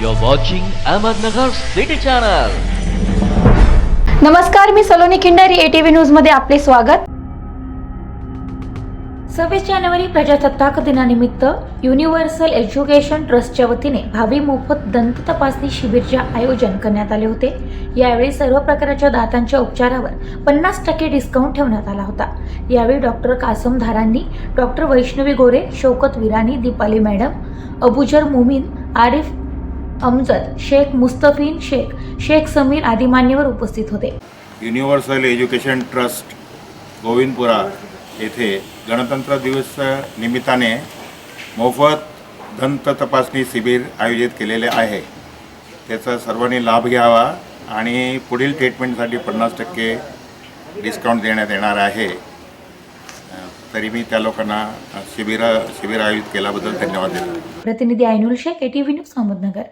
You're watching Ahmednagar City Channel. नमस्कार मी Saloni Khindari ATV न्यूजमध्ये आपले स्वागत. सव्वीस जानेवारी प्रजासत्ताक दिनानिमित्त युनिव्हर्सल एज्युकेशन ट्रस्टच्या वतीने भावी मोफत दंत तपासणी शिबिरचे आयोजन करण्यात आले होते. यावेळी सर्व प्रकारच्या दातांच्या उपचारावर पन्नास टक्के डिस्काउंट ठेवण्यात आला होता. यावेळी डॉक्टर कासम धारांनी डॉक्टर वैष्णवी गोरे शौकत विरानी दीपाली मॅडम अबुजर मोमीन आरिफ अमजद शेख मुस्तफीन शेख शेख समीर आदी मान्यवर उपस्थित होते. युनिव्हर्सल एज्युकेशन ट्रस्ट गोविंदपुरा येथे गणतंत्र दिवस निमित्ताने मोफत दंत तपासणी शिबिर आयोजित केलेले आहे. त्याचा सर्वांनी लाभ घ्यावा आणि पुढील ट्रीटमेंटसाठी पन्नास टक्के डिस्काउंट देण्यात येणार आहे. तरी मी त्या लोकांना शिबिर शिबिर आयोजित केल्याबद्दल धन्यवाद देतो. प्रतिनिधी ऐनुल शेख एटीव्ही न्यूज अहमदनगर.